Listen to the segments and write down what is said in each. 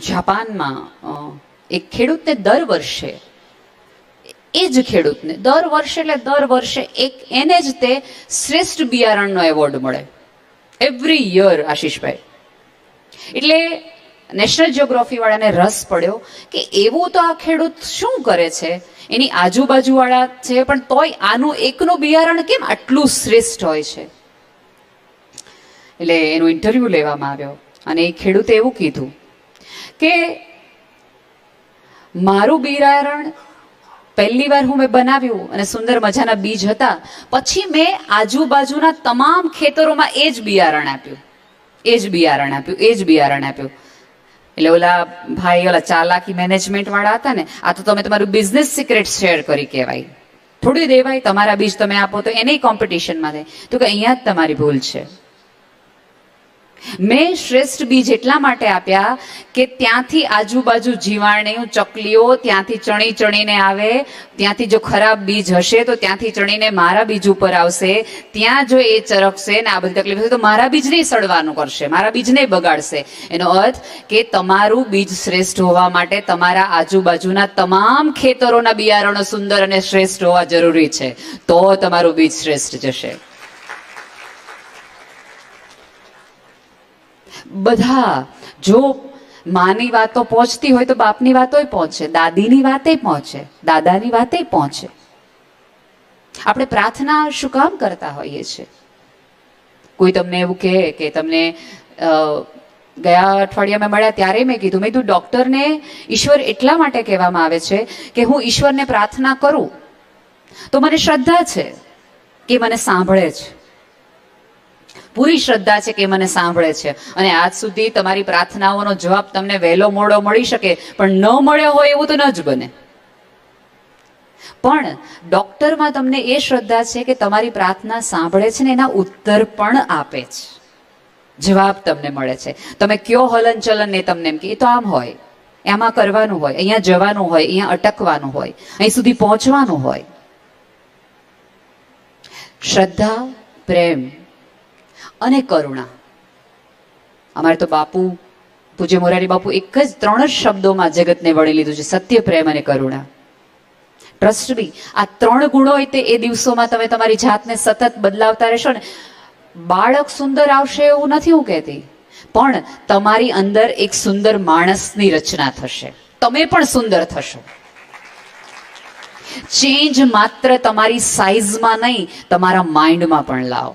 જાપાનમાં એક ખેડૂતને દર વર્ષે, એ જ ખેડૂતને, દર વર્ષે એટલે દર વર્ષે એક, એને જ તે શ્રેષ્ઠ બિયારણનો એવોર્ડ મળે. એવરી યર આશીષભાઈ. એટલે નેશનલ જ્યોગ્રાફીવાળાને રસ પડ્યો કે એવું તો આ ખેડૂત શું કરે છે? એની આજુબાજુવાળા છે, પણ તોય આનું એકનું બિયારણ કેમ આટલું શ્રેષ્ઠ હોય છે? એટલે એનું ઇન્ટરવ્યૂ લેવામાં આવ્યો. અને એ ખેડૂતે એવું કીધું. કે મારું બિયારણ પહેલી વાર હું મેં બનાવ્યું અને સુંદર મજાના બીજ હતા. પછી મેં આજુબાજુના તમામ ખેતરોમાં એ જ બિયારણ આપ્યું. એ જ બિયારણ આપ્યું, એ જ બિયારણ આપ્યું. એટલે ઓલા ભાઈ, ઓલા ચાલાકી મેનેજમેન્ટ વાળા હતા ને, આ તો તમે તમારું બિઝનેસ સિક્રેટ શેર કરી કહેવાય. થોડી દેવાય, તમારા બીજ તમે આપો તો એને કોમ્પિટિશનમાં થાય તો કે અહીંયા જ તમારી ભૂલ છે. મેં શ્રેષ્ઠ બીજ એટલા માટે આપ્યા કે ત્યાંથી આજુબાજુ જીવાણું ચકલીઓ ત્યાંથી ચણી ચણીને આવે, ત્યાંથી જો ખરાબ બીજ હશે તો ત્યાંથી ચણીને મારા બીજ ઉપર આવશે, ત્યાં જો એ ચરકશે ને આ બધી તકલીફ હશે તો મારા બીજને સડવાનું કરશે, મારા બીજને બગાડશે. એનો અર્થ કે તમારું બીજ શ્રેષ્ઠ હોવા માટે તમારા આજુબાજુના તમામ ખેતરોના બિયારણો સુંદર અને શ્રેષ્ઠ હોવા જરૂરી છે. તો તમારું બીજ શ્રેષ્ઠ જશે. બધા જો માની વાતો પહોંચતી હોય તો બાપની વાતોય પહોંચે, દાદીની વાતે પહોંચે, દાદાની વાતે પહોંચે. આપણે પ્રાર્થના શું કામ કરતા હોઈએ છીએ? કોઈ તમને એવું કહે કે તમને ગયા ગયા અઠવાડિયામાં મળ્યા ત્યારે મેં કીધું મેં કીધું, ડૉક્ટરને ઈશ્વર એટલા માટે કહેવામાં આવે છે કે હું ઈશ્વરને પ્રાર્થના કરું. તો મને શ્રદ્ધા છે કે મને સાંભળે છે. પૂરી શ્રદ્ધા છે કે મને સાંભળે છે. અને આજ સુધી તમારી પ્રાર્થનાઓનો જવાબ તમને વહેલો મોડો મળી શકે, પણ ન મળ્યો હોય એવું તો ન જ બને. પણ ડોક્ટરમાં તમને એ શ્રદ્ધા છે કે તમારી પ્રાર્થના સાંભળે છે ને એના ઉત્તર પણ આપે છે. જવાબ તમને મળે છે. તમે કયો હલનચલન ને તમને એમ કે, એ તો આમ હોય. એમાં કરવાનું હોય. અહીંયા જવાનું હોય. અહીંયા અટકવાનું હોય. અહીં સુધી પહોંચવાનું હોય. શ્રદ્ધા, પ્રેમ અને કરુણા. અમારે તો બાપુ, પૂજ્ય મોરારી બાપુ એક જ ત્રણ જ શબ્દોમાં જગતને વળી લીધું છે, સત્ય, પ્રેમ અને કરુણા. ટ્રસ્ટ બી આ ત્રણ ગુણો હોય તે એ દિવસોમાં તમે તમારી જાતને સતત બદલાવતા રહેશો ને. બાળક સુંદર આવશે એવું નથી હું કહેતી, પણ તમારી અંદર એક સુંદર માણસની રચના થશે. તમે પણ સુંદર થશો. ચેન્જ માત્ર તમારી સાઈઝમાં નહીં, તમારા માઇન્ડમાં પણ લાવો.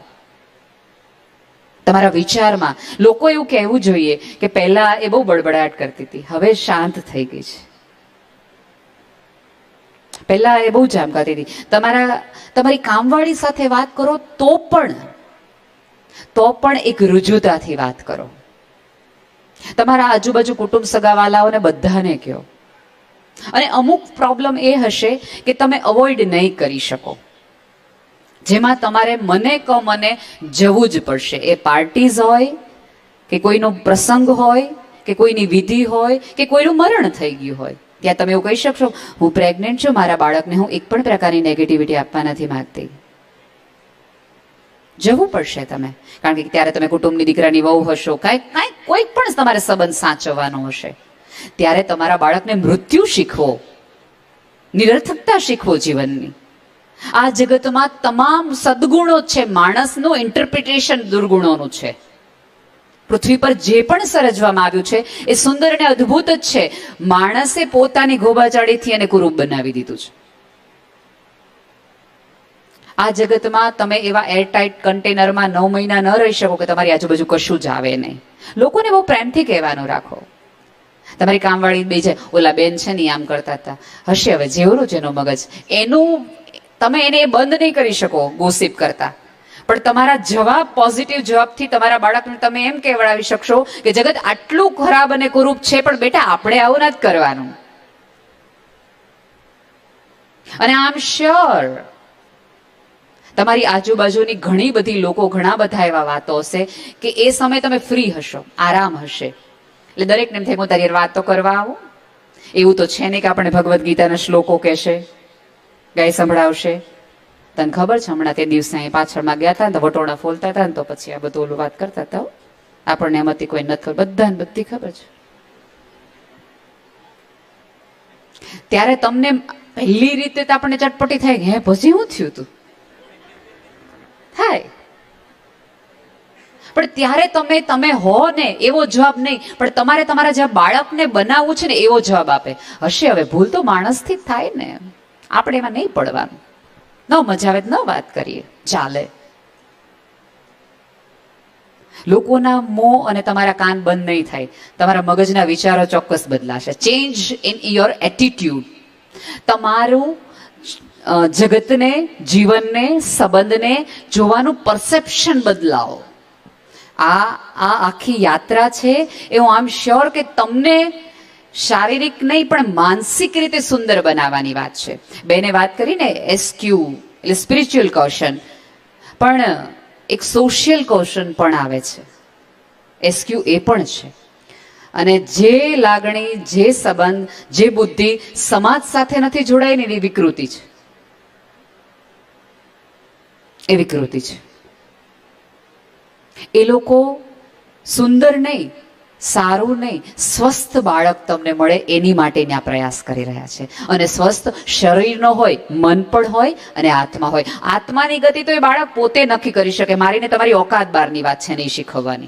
તમારા વિચારમાં લોકો એવું કહેવું જોઈએ કે પહેલા એ બહુ બડબડાટ કરતી હતી, હવે શાંત થઈ ગઈ છે. પહેલા એ બહુ જામ કરતી હતી. તમારા, તમારી કામવાળી સાથે વાત કરો તો પણ તો પણ એક રુજુતાથી વાત કરો. તમારા આજુબાજુ કુટુંબ સગાવાલાઓને બધાને કહો. અને અમુક પ્રોબ્લેમ એ હશે કે તમે અવોઇડ નહીં કરી શકો. જેમાં તમારે મને ક મને જવું જ પડશે. એ પાર્ટીઝ હોય, કે કોઈનો પ્રસંગ હોય, કે કોઈની વિધિ હોય, કે કોઈનું મરણ થઈ ગયું હોય. ત્યાં તમે એવું કહી શકશો, હું પ્રેગ્નેન્ટ છું, મારા બાળકને હું એક પણ પ્રકારની નેગેટિવિટી આપવા નથી માંગતી. જવું પડશે તમે. કારણ કે ત્યારે તમે કુટુંબની દીકરાની વહુ હશો. કાંઈક કાંઈક કોઈક પણ તમારે સંબંધ સાચવવાનો હશે. ત્યારે તમારા બાળકને મૃત્યુ શીખવો. નિરર્થકતા શીખવો જીવનની. આ જગતમાં તમામ સદગુણો છે, માણસનું ઇન્ટરપ્રિટેશન દુર્ગુણોનું છે. પૃથ્વી પર જે પણ સર્જવામાં આવ્યું છે, એ સુંદર અને અદ્ભુત જ છે. માણસે પોતાની ગોબાચાળીથી એને કુરૂપ બનાવી દીધું છે. આ જગતમાં તમે એવા એરટાઇટ કન્ટેનરમાં નવ મહિના ન રહી શકો કે તમારી આજુબાજુ કશું જ આવે નહીં. લોકોને બહુ પ્રેમથી કહેવાનું રાખો. તમારી કામવાળી બે છે ઓલા બેન છે ને આમ કરતા હતા. હશે હવે જેવરું છે એનો મગજ. એનું તમે એને બંધ નહીં કરી શકો ગોસિપ કરતા. પણ તમારા જવાબ પોઝિટિવ જવાબથી તમારા બાળકને તમે એમ કહેવડાવી શકશો કે જગત આટલું ખરાબ અને કુરૂપ છે, પણ બેટા, આપણે આવું નથી કરવાનું. અને આમ શ્યોર તમારી આજુબાજુની ઘણી બધી લોકો ઘણા બધા એવા વાતો હશે કે એ સમયે તમે ફ્રી હશો, આરામ હશે. એટલે દરેકને એમ થાય, હું તારી વાતો કરવા આવું? એવું તો છે નહીં કે આપણે ભગવદ્ ગીતાના શ્લોકો કહેશે. ગાય સંભળાવશે. તને ખબર છે, હમણાં તે દિવસે અહીં પાછળમાં ગયા હતા ને તો વટોળા ફોલતા હતા ને તો પછી આ બધું ઓલું વાત કરતા હતા આપણને એમાંથી કોઈ નથી ખબર. બધાને બધી ખબર છે. ત્યારે તમને પહેલી રીતે તો આપણને ચટપટી થાય હે, પછી હું થયું તું? થાય. પણ ત્યારે તમે તમે હો ને, એવો જવાબ નહીં. પણ તમારે તમારા જે બાળકને બનાવવું છે ને, એવો જવાબ આપે. હશે, હવે ભૂલ તો માણસથી જ થાય ને. આપણે એમાં નહીં પડવાનું. ન મજા આવે ન વાત કરીએ. ચાલે. લોકોના મોં અને તમારા કાન બંધ નહીં થાય. તમારા મગજના વિચારો ચોક્કસ બદલાશે. ચેન્જ ઇન યોર એટીટ્યુડ તમારું જગતને, જીવનને, સંબંધને જોવાનું પરસેપ્શન બદલાવો. આ આ આખી યાત્રા છે એ હું આમ શ્યોર કે તમને શારીરિક નહીં, પણ માનસિક રીતે સુંદર બનાવવાની વાત છે. બેને વાત કરીને એસક્યુ એટલે સ્પિરિચ્યુઅલ કૌશન પણ એક સોશિયલ કૌશન પણ આવે છે. એસક્યુ એ પણ છે. અને જે લાગણી, જે સંબંધ, જે બુદ્ધિ સમાજ સાથે નથી જોડાયેલી એની વિકૃતિ છે. એ વિકૃતિ છે. એ લોકો સુંદર નહીં સારું નહીં, સ્વસ્થ બાળક તમને મળે એની માટેના પ્રયાસ કરી રહ્યા છે. અને સ્વસ્થ શરીરનો હોય, મન પણ હોય અને આત્મા હોય. આત્માની ગતિ તો એ બાળક પોતે નક્કી કરી શકે. મારીને તમારી ઓકાત બારની વાત છે નહીં શીખવવાની.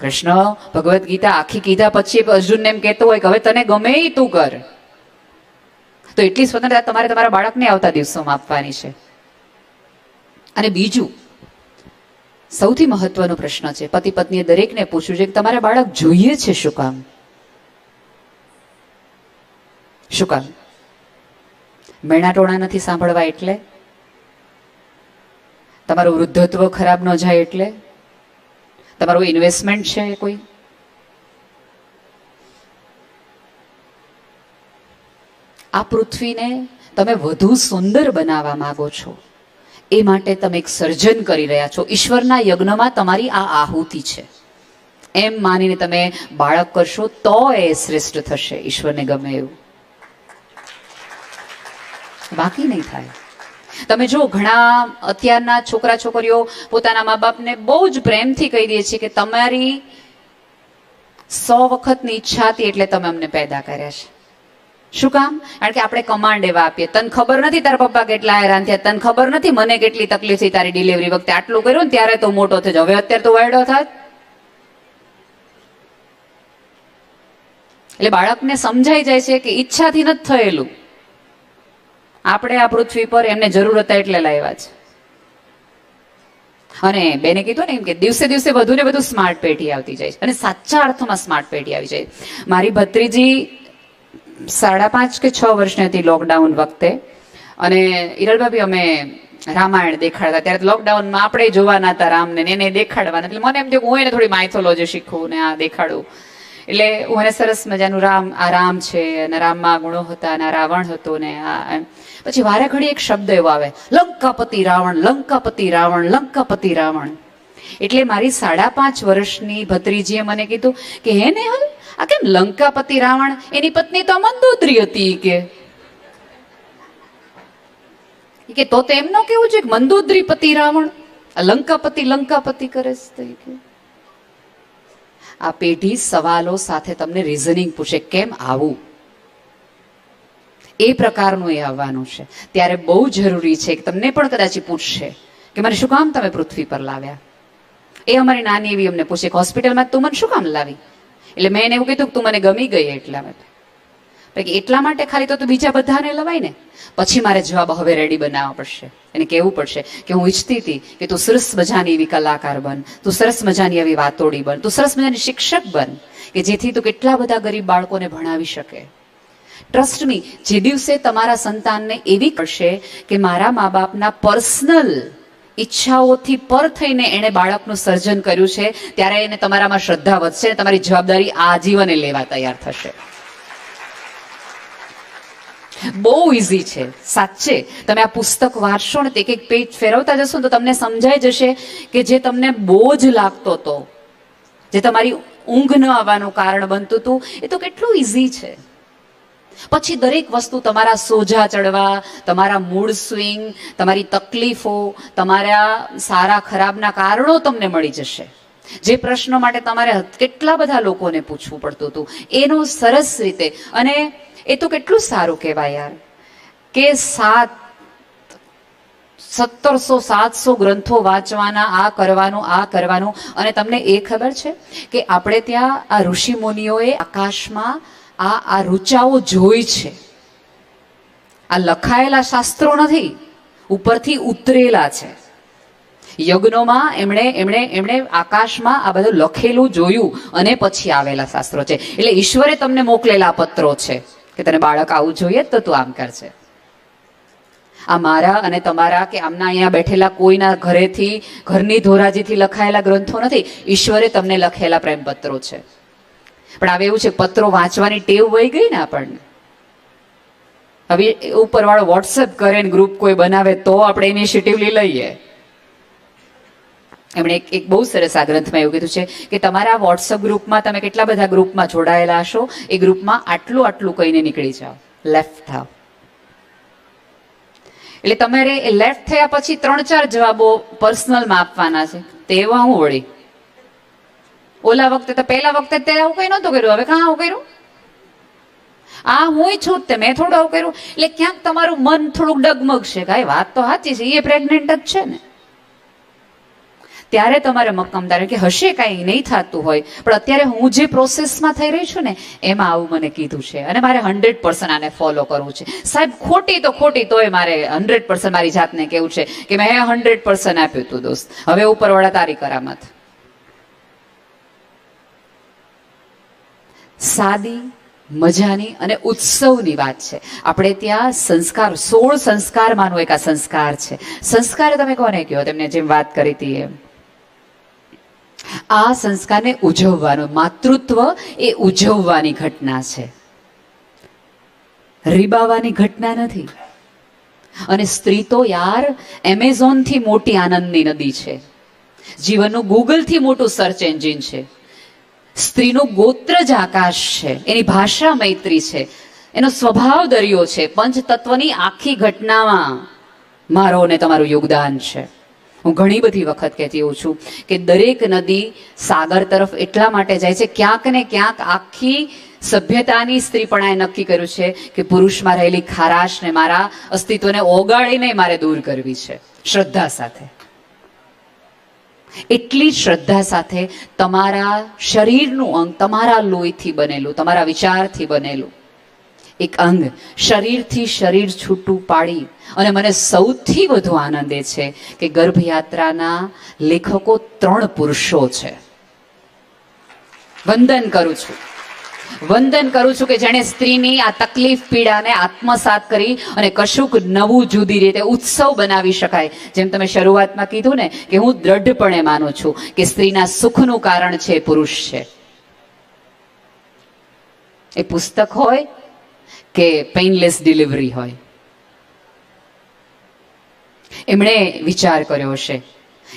કૃષ્ણ, ભગવદ્ ગીતા આખી કીધા પછી અર્જુનને એમ કહેતો હોય કે હવે તને ગમે તું કર. તો એટલી સ્વતંત્રતા તમારે તમારા બાળકને આવતા દિવસોમાં આપવાની છે. અને બીજું સૌથી મહત્વનો પ્રશ્ન છે. પતિ પત્નીએ દરેકને પૂછ્યું છે કે તમારે બાળક જોઈએ છે શું કામ? શું કામ? મેણા ટોણા નથી સાંભળવા એટલે? તમારું વૃદ્ધત્વ ખરાબ ન જાય એટલે? તમારું ઇન્વેસ્ટમેન્ટ છે કોઈ? આ પૃથ્વીને તમે વધુ સુંદર બનાવવા માંગો છો. એ માટે તમે એક સર્જન કરી રહ્યા છો. ઈશ્વરના યજ્ઞમાં તમારી આ આહુતિ છે. એમ માનીને તમે બાળક કરશો તો એ શ્રેષ્ઠ થશે. ઈશ્વરને ગમે એવું. બાકી નહીં થાય. તમે જો ઘણા અત્યારના છોકરા છોકરીઓ પોતાના મા બાપને બહુ જ પ્રેમથી કહી દે છે કે તમારી સો વખતની ઈચ્છા હતી એટલે તમે અમને પેદા કર્યા છે. શું કામ? કારણ કે આપણે કમાન્ડ એવા આપીએ. તને ખબર નથી તારા પપ્પા કેટલા હેરાન થયા? તને ખબર નથી? મને કેટલી તકલીફ થઈ તારી ડિલિવરી વખતે? આટલું કર્યું ને ત્યારે તો મોટો થયો હવે અત્યારે તો વાયડો થાત. એટલે બાળકને સમજાઈ જાય છે કે ઈચ્છાથી નથી થયેલું. આપણે આ પૃથ્વી પર એમને જરૂર હતા એટલે લાવ્યા છે. અને બેને કીધું ને એમ કે દિવસે દિવસે વધુ ને વધુ સ્માર્ટ પેઢી આવતી જાય છે. અને સાચા અર્થમાં સ્માર્ટ પેઢી આવી જાય મારી ભત્રીજી સાડા પાંચ કે છ વર્ષની હતી લોકડાઉન વખતે. અને હિરલભાભી અમે રામાયણ દેખાડતા. ત્યારે લોકડાઉનમાં આપણે જોવાના હતા રામને એને દેખાડવાના. એટલે મને એમ થયું હું એને થોડી માઇથોલોજી શીખું ને આ દેખાડું. એટલે હું એને સરસ મજાનું રામ, આ રામ છે અને રામમાં ગુણો હતા અને રાવણ હતો ને આ પછી વારે ઘડી એક શબ્દ એવો આવે. લંકાપતિ રાવણ લંકાપતિ રાવણ લંકાપતિ રાવણ. એટલે મારી સાડા પાંચ વર્ષની ભત્રીજીએ મને કીધું કે હે ને હલ આ કેમ લંકાપતિ રાવણ? એની પત્ની તો મંદોદરી હતી કે. કે તો તો એમનો કેવું છે કે મંદોદરી પતિ રાવણ લંકાપતિ લંકાપતિ કરે છે આ પેઢી સવાલો સાથે તમને રીઝનિંગ પૂછે કેમ આવું? એ પ્રકારનું એ આવવાનું છે. ત્યારે બહુ જરૂરી છે કે તમને પણ કદાચ પૂછશે કે મને શું કામ તમે પૃથ્વી પર લાવ્યા? એ અમારી નાની એવી અમને પૂછે કે હોસ્પિટલમાં તું મને શું કામ લાવી? એટલે મેં એને એવું કીધું કે તું મને ગમી ગઈ એટલા માટે. પછી એટલા માટે ખાલી તો તું બીજા બધાને લવાય ને. પછી મારે જવાબ હવે રેડી બનાવવા પડશે. એને કહેવું પડશે કે હું ઈચ્છતી હતી કે તું સરસ મજાની એવી કલાકાર બન, તું સરસ મજાની એવી વાતોડી બન, તું સરસ મજાની શિક્ષક બન, કે જેથી તું કેટલા બધા ગરીબ બાળકોને ભણાવી શકે. ટ્રસ્ટ મી જે દિવસે તમારા સંતાનને એવી કરશે કે મારા મા બાપના પર્સનલ ઈચ્છાઓથી પર થઈને એણે બાળકનું સર્જન કર્યું છે, ત્યારે એને તમારામાં શ્રદ્ધા વધશે તમારી જવાબદારી આજીવને લેવા તૈયાર થશે. બહુ ઇઝી છે, સાચે. તમે આ પુસ્તક વાંચશો ને એક એક પેજ ફેરવતા જશો તો તમને સમજાઈ જશે કે જે તમને બોજ લાગતો હતો જે તમારી ઊંઘ ન આવવાનું કારણ બનતું હતું એ તો કેટલું ઇઝી છે. પછી દરેક વસ્તુ તમારા સોજા ચડવા, તમારા મૂડ સ્વિંગ, તમારી તકલીફો, તમારા સારા ખરાબના કારણો તમને મળી જશે. જે પ્રશ્નો માટે તમારે કેટલા બધા લોકોને પૂછવું પડતું હતું, એનું સરસ રીતે, અને એ તો કેટલું સારું કહેવાય યાર, કે સાત, સત્તરસો, સાતસો ગ્રંથો વાંચવાના, આ કરવાનું આ કરવાનું, અને તમને એ ખબર છે કે આપણે ત્યાં આ ઋષિ મુનિઓએ આકાશમાં આ આ રૂચાઓ જોઈ છે. આ લખાયેલા શાસ્ત્રો નથી, ઉપરથી ઉતરેલા છે. યજ્ઞોમાં એમણે એમણે એમણે આકાશમાં આ બધું લખેલું જોયું અને પછી આવેલા શાસ્ત્રો છે. એટલે ઈશ્વરે તમને મોકલેલા પત્રો છે કે તને બાળક આવું જોઈએ તો તું આમ કરશે આ મારા અને તમારા કે આમના અહીંયા બેઠેલા કોઈના ઘરેથી, ઘરની ધોરાજીથી લખાયેલા ગ્રંથો નથી, ઈશ્વરે તમને લખેલા પ્રેમપત્રો છે. પણ હવે એવું છે, પત્રો વાંચવાની ટેવ વહી ગઈ ને આપણને. હવે ઉપરવાળો વોટ્સએપ કરે ને ગ્રુપ કોઈ બનાવે તો આપણે ઇનિશિયેટિવ લઈએ. એમણે એક એક બહુ સરસ આ ગ્રંથમાં એવું કીધું છે કે તમારા વોટ્સઅપ ગ્રુપમાં તમે કેટલા બધા ગ્રુપમાં જોડાયેલા હશો, એ ગ્રુપમાં આટલું આટલું કહીને નીકળી જાઓ. લેફ્ટ થાવ એટલે તમારે લેફ્ટ થયા પછી ત્રણ ચાર જવાબો પર્સનલમાં આપવાના છે. તેવા હું વળી. ઓલા વખતે તો પહેલા વખતે તે આવું કઈ નહોતું કર્યું. હવે કાં આવું કર્યું? આ હું છું તે, મેં થોડું આવું કર્યું. એટલે ક્યાંક તમારું મન થોડુંક ડગમગશે કાંઈ વાત તો સાચી છે એ પ્રેગ્નેન્ટ જ છે ને. ત્યારે તમારે મક્કમદાર કે, હશે કાંઈ, નહીં થતું હોય. પણ અત્યારે હું જે પ્રોસેસમાં થઈ રહી છું ને, એમાં આવું મને કીધું છે. અને મારે હંડ્રેડ પર્સન્ટ આને ફોલો કરવું છે. સાહેબ, ખોટી તો ખોટી, તોય મારે હંડ્રેડ પર્સન્ટ મારી જાતને કેવું છે કે, મેં હંડ્રેડ પર્સન્ટ આપ્યું હતું દોસ્ત. હવે ઉપરવાળા તારી કરામત. સાદી, મજાની અને ઉત્સવની વાત છે. આપણે ત્યાં સંસ્કાર, સોળ સંસ્કારમાંનો એક આ સંસ્કાર છે. સંસ્કાર તમે કોને કહો? તેમને જેમ વાત કરી હતી એમ. આ સંસ્કારને ઉજવવાનું, માતૃત્વ એ ઉજવવાની ઘટના છે. રીબાવાની ઘટના નથી. અને સ્ત્રી તો યાર એમેઝોનથી મોટી આનંદની નદી છે. જીવનનું ગૂગલથી મોટું સર્ચ એન્જિન છે. સ્ત્રીનું ગોત્ર જ આકાશ છે. એની ભાષા મૈત્રી છે. એનો સ્વભાવ દરિયો છે. પંચતત્વની આખી ઘટનામાં મારો અને તમારું યોગદાન છે. હું ઘણી બધી વખત કહેતી હોઉં છું કે દરેક નદી સાગર તરફ એટલા માટે જાય છે, ક્યાંક ને ક્યાંક આખી સભ્યતાની સ્ત્રીપણાએ નક્કી કર્યું છે કે પુરુષમાં રહેલી ખારાશને મારા અસ્તિત્વને ઓગાળીને મારે દૂર કરવી છે. શ્રદ્ધા સાથે. એટલી શ્રદ્ધા સાથે તમારા શરીરનું અંગ તમારા લોહીથી બનેલું, તમારા વિચારથી બનેલું. એક અંગ શરીરથી શરીર છૂટું પાડી અને મને સૌથી વધુ આનંદ એ છે કે ગર્ભયાત્રાના લેખકો ત્રણ પુરુષો છે. વંદન કરું છું. વંદન કરું છું કે જેણે સ્ત્રીની આ તકલીફ, પીડાને આત્મસાત કરી અને કશુંક નવું જુદી રીતે ઉત્સવ બનાવી શકાય. જેમ તમે શરૂઆતમાં કીધું ને કે હું દ્રઢપણે માનું છું કે સ્ત્રીના સુખનું કારણ છે પુરુષ છે. એ પુસ્તક હોય કે પેઇનલેસ ડિલિવરી હોય? એમણે વિચાર કર્યો હશે.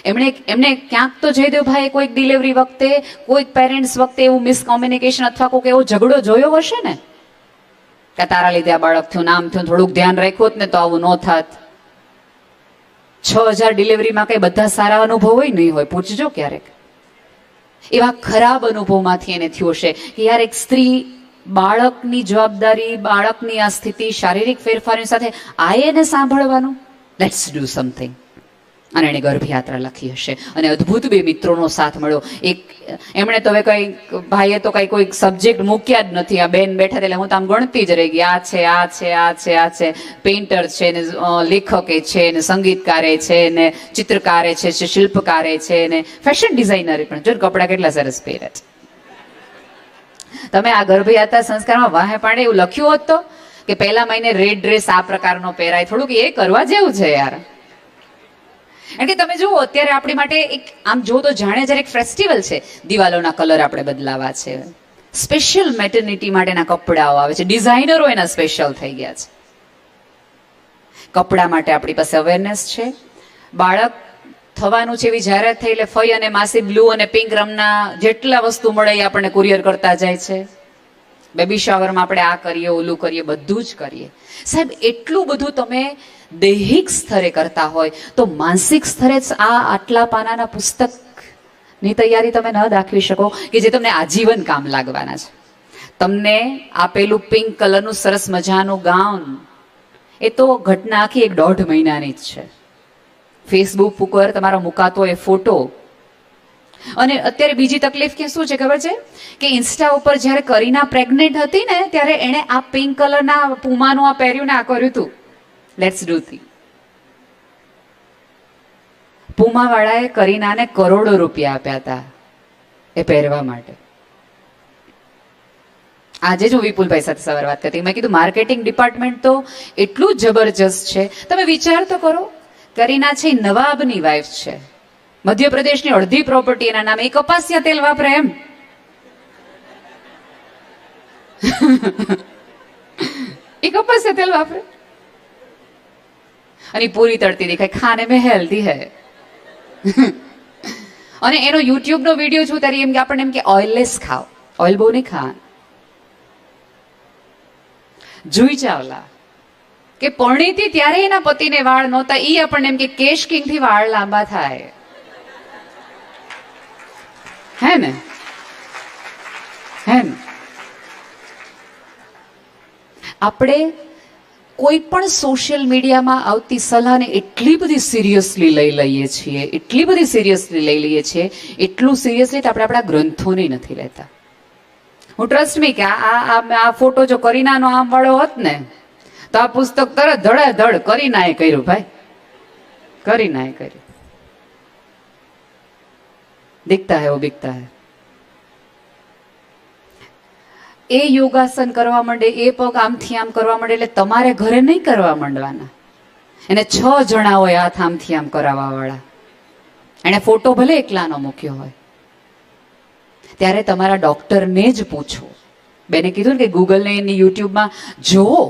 એમણે એમને ક્યાંક તો જયદેવભાઈ કોઈક ડિલિવરી વખતે, કોઈક પેરેન્ટ્સ વખતે એવું મિસકોમ્યુનિકેશન અથવા કોઈક એવો ઝઘડો જોયો હશે ને? કે તારા લીધે આ બાળક થયું નામ થયું, થોડુંક ધ્યાન રાખ્યું જ ને તો આવું ન થાત. છ હજાર ડિલિવરીમાં કઈ બધા સારા અનુભવ હોય નહીં હોય, પૂછજો ક્યારેક. એવા ખરાબ અનુભવમાંથી એને થયું હશે કે યાર એક સ્ત્રી બાળકની જવાબદારી, બાળકની આ સ્થિતિ, શારીરિક ફેરફારની સાથે આ એને સાંભળવાનું? લેટ્સ ડુ સમથિંગ અને એણે ગર્ભયાત્રા લખી હશે. અને અદ્ભુત બે મિત્રોનો સાથ મળ્યો. એક, એમણે તો હવે કંઈ ભાઈએ તો કંઈ કોઈ સબ્જેક્ટ મૂક્યા જ નથી. આ બેન બેઠા એટલે હું તો આમ ગણતી જ રહી ગઈ. આ છે આ છે આ છે આ છે. પેઇન્ટર છે ને લેખકે છે ને, સંગીતકારે છે ને, ચિત્રકારે છે શિલ્પકારે છે ને ફેશન ડિઝાઇનરે પણ. જો કપડાં કેટલા સરસ પહેરે છે. તમે આ ગર્ભયાત્રા સંસ્કારમાં વાહે પાડે એવું લખ્યું હોત તો કે પહેલા મહિને રેડ ડ્રેસ આ પ્રકારનો પહેરાય. થોડુંક એ કરવા જેવું છે યાર. કારણ કે તમે જુઓ, અત્યારે આપણી માટે એક, આમ જો તો જાણે જ્યારે એક ફેસ્ટિવલ છે, દિવાલોના કલર આપણે બદલાવા છે. સ્પેશિયલ મેટર્નિટી માટેના કપડાઓ આવે છે. ડિઝાઇનરો એના સ્પેશિયલ થઈ ગયા છે. કપડા માટે આપણી પાસે અવેરનેસ છે. બાળક થવાનું છે એવી જાહેરાત થઈ એટલે ફઈ અને માસી બ્લુ અને પિંક રંગના જેટલા વસ્તુ મળે એ આપણને કુરિયર કરતા જાય છે. બેબી શાવરમાં આપણે આ કરીએ, ઓલું કરીએ, બધું જ કરીએ. સાહેબ, એટલું બધું તમે દૈહિક સ્તરે કરતા હોય, તો માનસિક સ્તરે જ આ આટલા પાનાના પુસ્તકની તૈયારી તમે ન દાખવી શકો કે જે તમને આજીવન કામ લાગવાના છે. તમને આપેલું પિંક કલરનું સરસ મજાનું ગાઉન, એ તો ઘટના આખી એક દોઢ મહિનાની જ છે. ફેસબુક ઉપર તમારો મુકાતો એ ફોટો. અને અત્યારે બીજી તકલીફ કે શું છે ખબર છે? કે ઇન્સ્ટા ઉપર જ્યારે કરીના પ્રેગ્નેન્ટ હતી ને, ત્યારે એણે આ પિંક કલરના પુમાનું આ પહેર્યું ને આ કર્યું હતું લેટ્સ ડુ થિંગ પુમાવાળાએ કરીનાને કરોડો રૂપિયા આપ્યા હતા એ પહેરવા માટે આજે જ હું વિપુલભાઈ સાથે સવારે વાત કરતી મેં કીધું માર્કેટિંગ ડિપાર્ટમેન્ટ તો એટલું જબરજસ્ત છે તમે વિચાર તો કરો કરીના છે નવાબની વાઈફ છે મધ્યપ્રદેશની અડધી પ્રોપર્ટી એના નામે એ કપાસિયા તેલ વાપરે એમ એ કપાસિયા તેલ વાપરે અને પૂરી તળતી દેખાય. ખાને મેં હેલ્ધી હે. અને એનો યુટ્યુબ નો વીડિયો છું ત્યારે એમ કે આપણને એમ કે ઓઇલલેસ ખાઓ. ઓઇલ બહુ નહીં ખા જુઈ ચાવલા. કે પરણીતી ત્યારે એના પતિને વાળ નહોતા. એ આપણને એમ કે કેશ કિંગથી વાળ લાંબા થાય. હે ને? હે ને? આપણે કોઈ પણ સોશિયલ મીડિયામાં આવતી સલાહને એટલી બધી સિરિયસલી લઈ લઈએ છીએ, એટલી બધી સિરિયસલી લઈ લઈએ છીએ, એટલું સિરિયસલી આપણે આપણા ગ્રંથોને નથી લેતા. હું ટ્રસ્ટ મી કે આ આ આ ફોટો જો કરીનાનો આમ વાળો હોત ને, તો આ પુસ્તક તરત ધડે ધડ કરીનાએ કર્યું ભાઈ. કરીનાએ કર્યું. દિખતા હે વો બિકતા હે. એ યોગાસન કરવા માંડે, એ પગ આમથી આમ કરવા માંડે, એટલે તમારે ઘરે નહીં કરવા માંડવાના. એને છ જણા હોય હાથ આમથી આમ કરાવવા વાળા એને ફોટો ભલે એકલાનો મૂક્યો હોય. ત્યારે તમારા ડોક્ટરને જ પૂછો. બેને કીધું ને કે ગૂગલને એની યુટ્યુબમાં જુઓ.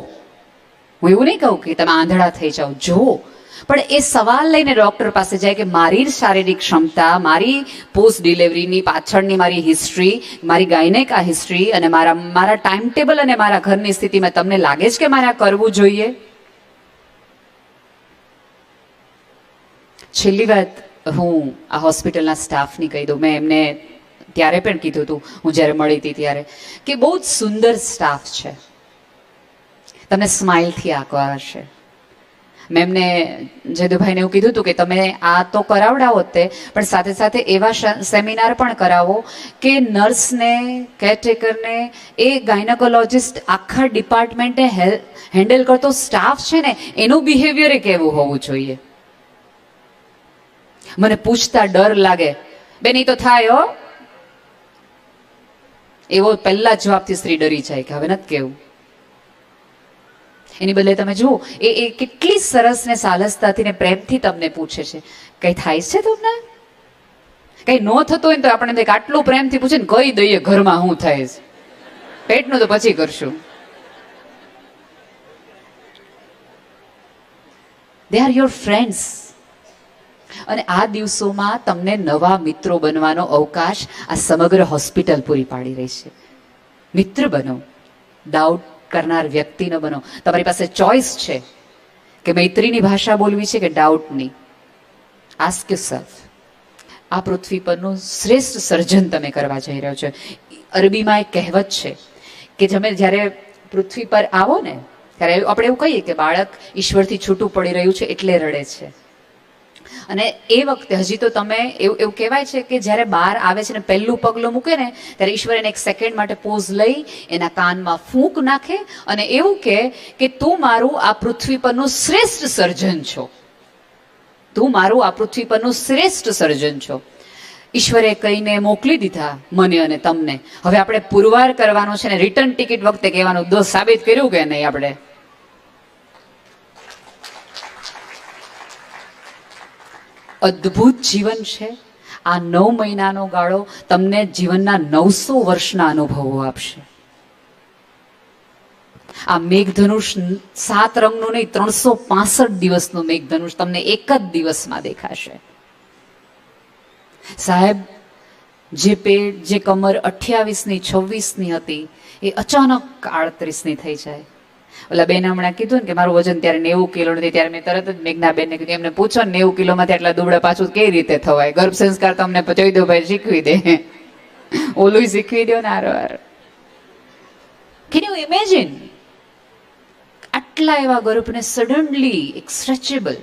હું એવું નહીં કહું કે તમે આંધળા થઈ જાઓ, જુઓ. પણ એ સવાલ લઈને ડૉક્ટર પાસે જાય કે મારી શારીરિક ક્ષમતા, મારી પોસ્ટ ડિલિવરીની પાછળની મારી હિસ્ટ્રી મારી ગાયનેક આ હિસ્ટ્રી અને મારા મારા ટાઈમ ટેબલ અને મારા ઘરની સ્થિતિમાં તમને લાગે છે કે મારે આ કરવું જોઈએ? છેલ્લી વાત હું આ હોસ્પિટલના સ્ટાફની કહી દઉં. મેં એમને ત્યારે પણ કીધું હતું, હું જ્યારે મળી હતી ત્યારે, કે બહુ જ સુંદર સ્ટાફ છે. તમને સ્માઇલથી આંકવા મેં એમને જેદુભાઈને એવું કીધું હતું કે તમે આ તો કરાવડાવો તે, પણ સાથે સાથે એવા સેમિનાર પણ કરાવો કે નર્સને, કેરટેકરને, એ ગાયનેકોલોજિસ્ટ આખા ડિપાર્ટમેન્ટને હેન્ડલ કરતો સ્ટાફ છે ને, એનું બિહેવિયર કેવું હોવું જોઈએ? મને પૂછતા ડર લાગે. બે નહીં તો થાય હો. એવો પહેલા જવાબથી સ્ત્રી ડરી જાય કે હવે નથી કેવું. એની બદલે તમે જુઓ, એ એ કેટલી સરસ ને સાલસતાથી ને પ્રેમથી તમને પૂછે છે. કંઈ થાય છે તમને? કંઈ ન થતું હોય તો આપણે કંઈક આટલું પ્રેમથી પૂછે ને કહી દઈએ ઘરમાં શું થાય છે. પેટનું તો પછી કરશું. દે આર યોર ફ્રેન્ડ્સ અને આ દિવસોમાં તમને નવા મિત્રો બનવાનો અવકાશ આ સમગ્ર હોસ્પિટલ પૂરી પાડી રહી છે. મિત્ર બનો. ડાઉટ કરનાર વ્યક્તિ ન બનો. તમારી પાસે ચોઇસ છે કે મૈત્રીની ભાષા બોલવી છે કે ડાઉટની આસ્ક યુ સેલ્ફ આ પૃથ્વી પરનું શ્રેષ્ઠ સર્જન તમે કરવા જઈ રહ્યો છો. અરબીમાં એક કહેવત છે કે તમે જ્યારે પૃથ્વી પર આવો ને, ત્યારે આપણે એવું કહીએ કે બાળક ઈશ્વરથી છૂટું પડી રહ્યું છે એટલે રડે છે. અને એ વખતે હજી તો તમે એવું એવું કહેવાય છે કે જ્યારે બહાર આવે છે ને પહેલું પગલું મૂકે ને, ત્યારે ઈશ્વર એને એક સેકન્ડ માટે પોઝ લઈ, એના કાનમાં ફૂંક નાખે અને એવું કહે કે તું મારું આ પૃથ્વી પરનું શ્રેષ્ઠ સર્જન છો. તું મારું આ પૃથ્વી પરનું શ્રેષ્ઠ સર્જન છો. ઈશ્વરે કહીને મોકલી દીધા મને અને તમને. હવે આપણે પુરવાર કરવાનો છે ને રિટર્ન ટિકિટ વખતે કહેવાનું દોષ સાબિત કર્યું કે નહીં આપણે? અદ્ભુત જીવન છે. આ નવ મહિનાનો ગાળો તમને જીવનના નવસો વર્ષના અનુભવો આપશે. આ મેઘધનુષ સાત રંગનું નહીં, ત્રણસો પાસઠ દિવસનું મેઘધનુષ તમને એક જ દિવસમાં દેખાશે. સાહેબ, જે પેટ, જે કમર અઠ્યાવીસની, છવ્વીસની હતી, એ અચાનક આડત્રીસની થઈ જાય. ઓલા બેન હમણાં કીધું ને કે મારું વજન ત્યારે નેવું કિલો નથી, ત્યારે મેં તરત જ મેઘનાબેનને કીધું, એમને પૂછો ને નેવું કિલોમાંથી આટલા દુબળા પાછું કઈ રીતે થવાય? ગર્ભ સંસ્કાર તમને ભાઈ શીખવી દે. ઓલું શીખવી દો ને હારો કેન યુ ઇમેજિન આટલા એવા ગર્ભને સડનલી એક સ્ટ્રેચેબલ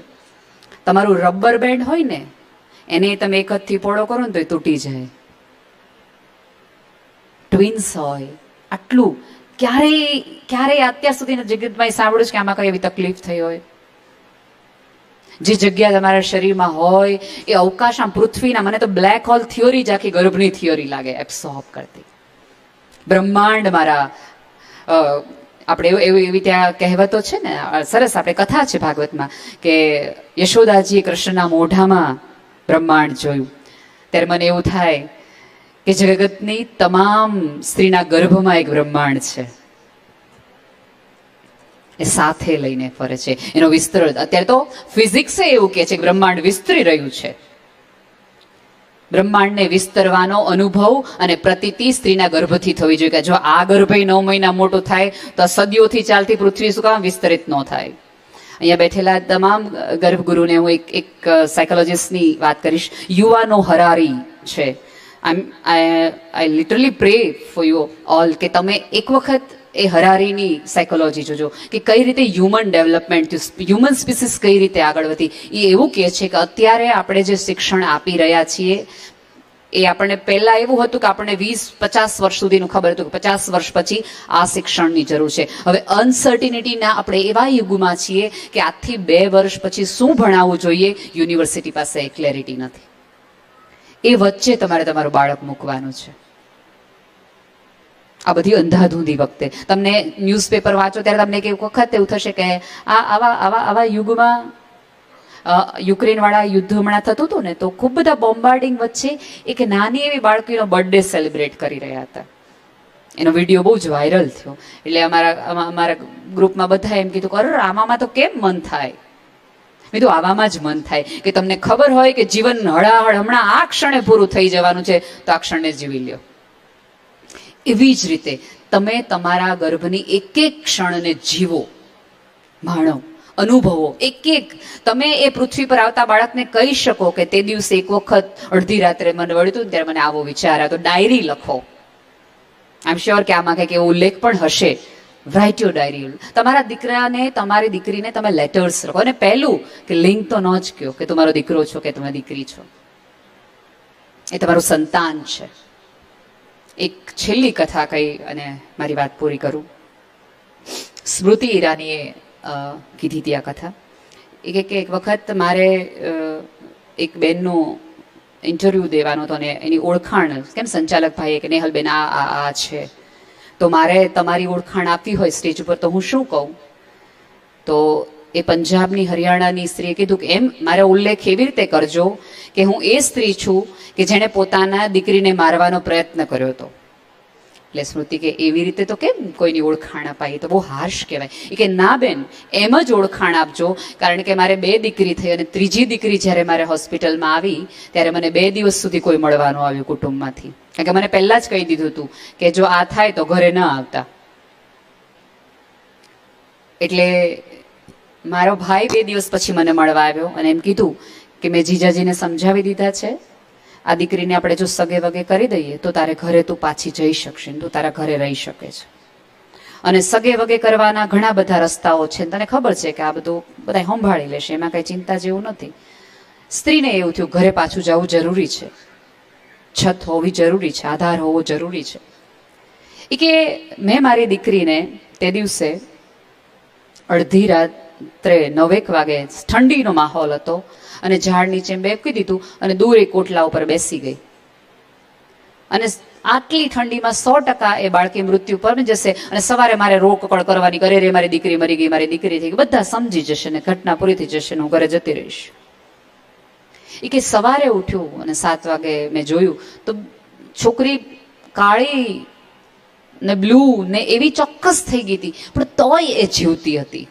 તમારું રબર બેન્ડ હોય ને, એને તમે એક હાથથી પોળો કરો ને તો એ તૂટી જાય. ટ્વિન્સ હોય, આટલું ક્યારેય ક્યારેય અત્યાર સુધીના જગતમાં સાંભળ્યું છે કે આમાં કઈ એવી તકલીફ થઈ હોય? જે જગ્યા તમારા શરીરમાં હોય, એ અવકાશ આમ પૃથ્વીના, મને તો બ્લેક હોલ થિયોરી જ આખી ગર્ભની થિયોરી લાગે એબ્સોર્બ કરતી. બ્રહ્માંડ મારા આપણે એવી એવી ત્યાં કહેવતો છે ને સરસ આપણે કથા છે ભાગવતમાં, કે યશોદાજીએ કૃષ્ણના મોઢામાં બ્રહ્માંડ જોયું. ત્યારે મને એવું થાય કે જગતની તમામ સ્ત્રીના ગર્ભમાં એક બ્રહ્માંડ છે. એ સાથે લઈને ફરે છે. એનો વિસ્તર અત્યારે તો ફિઝિક્સે એવું કહે છે કે બ્રહ્માંડ વિસ્તરી રહ્યું છે. બ્રહ્માંડને વિસ્તરવાનો અનુભવ અને પ્રતિતિ સ્ત્રીના ગર્ભથી થવી જોઈએ કે જો આ ગર્ભય નવ મહિના મોટો થાય, તો સદીઓથી ચાલતી પૃથ્વી શું કામ વિસ્તરિત ન થાય? અહીંયા બેઠેલા તમામ ગર્ભગુરુને હું એક એક સાયકોલોજીસ્ટની વાત કરીશ. યુવાનો હરારી છે. I I literally pray for you all કે તમે એક વખત એ હરારીની સાયકોલોજી જોજો કે કઈ રીતે હ્યુમન ડેવલપમેન્ટ હ્યુમન સ્પીસીસ કઈ રીતે આગળ વધી. એ એવું કહે છે કે અત્યારે આપણે જે શિક્ષણ આપી રહ્યા છીએ, એ આપણને પહેલા એવું હતું કે આપણને વીસ, પચાસ વર્ષ સુધીનું ખબર હતું કે પચાસ વર્ષ પછી આ શિક્ષણની જરૂર છે. હવે અનસર્ટિનિટીના આપણે એવા યુગમાં છીએ કે આજથી બે વર્ષ પછી શું ભણાવવું જોઈએ યુનિવર્સિટી પાસે ક્લેરિટી નથી. એ વચ્ચે તમારે તમારું બાળક મૂકવાનું છે. આ બધી અંધાધૂંધી વખતે. તમને ન્યૂઝપેપર વાંચો ત્યારે તમને એક વખત એવું થશે કે આ આવા આવા આવા યુગમાં યુક્રેન વાળા યુદ્ધ હમણાં થતું હતું ને, તો ખૂબ બધા બોમ્બાર્ડિંગ વચ્ચે એક નાની એવી બાળકીનો બર્થડે સેલિબ્રેટ કરી રહ્યા હતા. એનો વીડિયો બહુ જ વાયરલ થયો. એટલે અમારા અમારા ગ્રુપમાં બધા એમ કીધું કે અરે આવામાં તો કેમ મન થાય? મેં તો આવામાં જ મન થાય. કે તમને ખબર હોય કે જીવન હળાહળ હમણાં આ ક્ષણે પૂરું થઈ જવાનું છે, તો આ ક્ષણે જીવી લ્યો. એવી જ રીતે તમે તમારા ગર્ભની એક એક ક્ષણને જીવો, માણો, અનુભવો એક એક તમે એ પૃથ્વી પર આવતા બાળકને કહી શકો કે તે દિવસે એક વખત અડધી રાત્રે મને વળ્યું હતું ત્યારે મને આવો વિચાર આવ્યો. ડાયરી લખો. આઈ એમ શ્યોર કે આમાં કંઈક એવો ઉલ્લેખ પણ હશે. રાઇટ યોર ડાયરી તમારા દીકરાને, તમારી દીકરીને તમે લેટર્સ લખો. અને પહેલું કે લિંક તો ન જ કહો કે તમારો દીકરો છો કે તમે દીકરી છો. એ તમારું સંતાન છે. એક છેલ્લી કથા કહી અને મારી વાત પૂરી કરું. સ્મૃતિ ઈરાનીએ કીધી હતી આ કથા. એક કે એક વખત મારે એક બેનનું ઇન્ટરવ્યૂ દેવાનો હતો ને એની ઓળખાણ, કેમ સંચાલક ભાઈએ કે નેહલબેન આ આ છે. તો મારે તમારી ઓળખાણ આપવી હોય સ્ટેજ ઉપર, તો હું શું કહું? તો એ પંજાબની, હરિયાણાની સ્ત્રીએ કીધું કે, એમ, મારે ઉલ્લેખ એવી રીતે કરજો કે હું એ સ્ત્રી છું કે જેણે પોતાના દીકરીને મારવાનો પ્રયત્ન કર્યો હતો. એટલે સ્મૃતિ કે, એવી રીતે તો કેમ કોઈની ઓળખાણ અપાઈ? તો બહુ હાર્શ કહેવાય. એ કે, ના, બેન, એમ જ ઓળખાણ આપજો, કારણ કે મારે બે દીકરી થઈ અને ત્રીજી દીકરી જ્યારે મારે હોસ્પિટલમાં આવી, ત્યારે મને બે દિવસ સુધી કોઈ મળવાનું આવ્યું કુટુંબમાંથી. કારણ કે મને પહેલા જ કહી દીધું હતું કે જો આ થાય તો ઘરે ન આવતા. એટલે મારો ભાઈ બે દિવસ પછી મને મળવા આવ્યો અને એમ કીધું કે મેં જીજાજીને સમજાવી દીધા છે. આ દીકરીને આપણે જો સગે વગે કરી દઈએ તો તારે ઘરે તું પાછી જઈ શકશે તું તારા ઘરે રહી શકે છે. અને સગે વગે કરવાના ઘણા બધા રસ્તાઓ છે તને ખબર છે કે આ બધું બધા સંભાળી લેશે, એમાં કઈ ચિંતા જેવું નથી. સ્ત્રીને એવું થયું, ઘરે પાછું જવું જરૂરી છે. છત હોવી જરૂરી છે, આધાર હોવો જરૂરી છે. એ કે મેં મારી દીકરીને તે દિવસે અડધી રાત્રે નવેક વાગે ઠંડીનો માહોલ હતો અને ઝાડ નીચે બેકી દીધું અને દૂર એક કોટલા ઉપર બેસી ગઈ. અને આટલી ઠંડીમાં સો ટકા એ બાળકી મૃત્યુ પર જશે અને સવારે મારે રોકકળ કરવાની કરે રે મારી દીકરી મરી ગઈ, મારી દીકરી થઈ ગઈ, બધા સમજી જશે ને ઘટના પૂરી થઈ જશે ને હું ઘરે જતી રહીશ. એ કે સવારે ઉઠ્યું અને સાત વાગે મેં જોયું, તો છોકરી કાળી ને બ્લુ ને એવી ચોક્કસ થઈ ગઈ હતી, પણ તોય એ જીવતી હતી.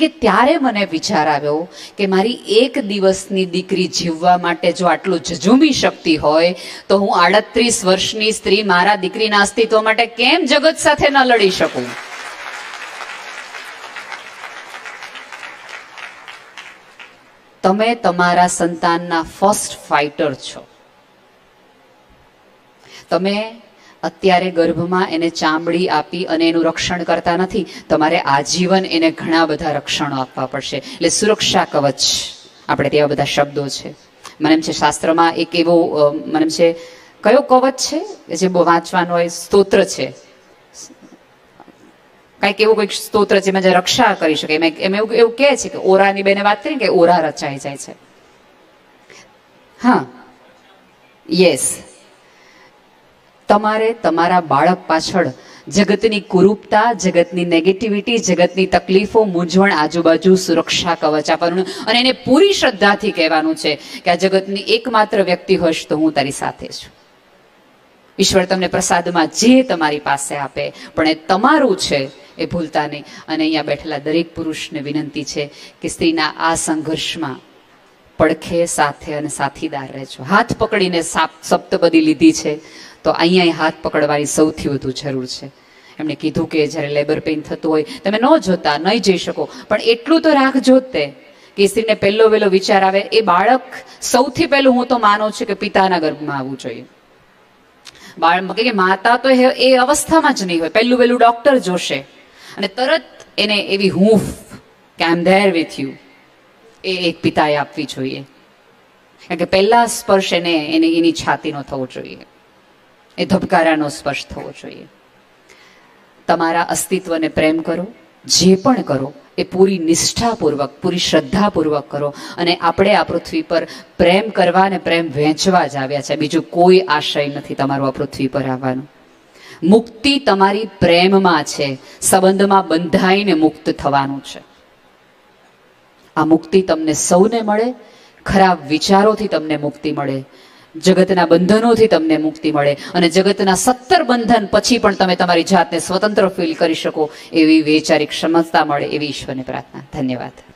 કે ત્યારે મને વિચાર આવ્યો કે મારી એક દિવસની દીકરી જીવવા માટે જો આટલું ઝઝૂમી શકતી હોય, તો હું આડત્રીસ વર્ષની સ્ત્રી મારા દીકરીના અસ્તિત્વ માટે કેમ જગત સાથે ન લડી શકું? તમે તમારા સંતાનના ફર્સ્ટ ફાઇટર છો. તમે અત્યારે ગર્ભમાં એને ચામડી આપી અને એનું રક્ષણ કરતા નથી, તમારે આજીવન એને ઘણા બધા રક્ષણો આપવા પડશે. એટલે સુરક્ષા કવચ, આપણે તેવા બધા શબ્દો છે. મને એમ છે શાસ્ત્રમાં એક એવો મને એમ છે, કયો કવચ છે? જે વાંચવાનો હોય સ્તોત્ર છે. કંઈક એવું કંઈક સ્તોત્ર જેમાં જે રક્ષા કરી શકે. એમાં એમ એવું એવું કહે છે કે ઓરાની બેને વાત કરી કે ઓરા રચાઈ જાય છે. હા. યસ તમારે તમારા બાળક પાછળ જગતની કુરૂપતા, જગતની નેગેટિવિટી જગતની તકલીફો, મૂંઝવણ, આજુબાજુ સુરક્ષા કવચ આપવાનું અને એને પૂરી શ્રદ્ધાથી કહેવાનું છે કે આ જગતની એકમાત્ર વ્યક્તિ હોશ તો હું તારી સાથે છું. ઈશ્વર તમને પ્રસાદમાં જે તમારી પાસે આપે, પણ એ તમારું છે, એ ભૂલતા નહીં. અને અહીંયા બેઠેલા દરેક પુરુષને વિનંતી છે કે સ્ત્રીના આ સંઘર્ષમાં પડખે સાથે અને સાથીદાર રહેજો. હાથ પકડીને સાપ સપ્તપદી લીધી છે, તો અહીંયા હાથ પકડવાની સૌથી વધુ જરૂર છે. એમણે કીધું કે જ્યારે લેબર પેઇન થતું હોય, તમે ન જોતા નહીં જઈ શકો. પણ એટલું તો રાખજો જ તે, કે સ્ત્રીને પહેલો વહેલો વિચાર આવે, એ બાળક સૌથી પહેલું હું તો માનું છું કે પિતાના ગર્ભમાં આવવું જોઈએ. બાળ કે માતા તો એ અવસ્થામાં જ નહીં હોય. પહેલું વહેલું ડોક્ટર જોશે. અને તરત એને એવી હૂંફ કે I am there with you એ એક પિતાએ આપવી જોઈએ. કારણ કે પહેલા સ્પર્શ એને એને એની છાતીનો થવો જોઈએ. એ ધબકારાનો સ્પર્શ થવો જોઈએ. તમારા અસ્તિત્વને પ્રેમ કરો. જે પણ કરો, એ પૂરી નિષ્ઠાપૂર્વક, પૂરી શ્રદ્ધાપૂર્વક કરો. અને આપણે આ પૃથ્વી પર પ્રેમ કરવા અને પ્રેમ વહેંચવા જ આવ્યા છે. બીજું કોઈ આશય નથી તમારું આ પૃથ્વી પર આવવાનું. મુક્તિ તમારી પ્રેમમાં છે. સંબંધમાં બંધાઈને મુક્ત થવાનું છે. આ મુક્તિ તમને સૌને મળે, ખરાબ વિચારોથી તમને મુક્તિ મળે. જગતના બંધનોથી તમને મુક્તિ મળે અને જગતના સત્તર બંધન પછી પણ તમે તમારી જાતને સ્વતંત્ર ફીલ કરી શકો એવી વૈચારિક ક્ષમતા મળે એવી ઈશ્વરની પ્રાર્થના. ધન્યવાદ.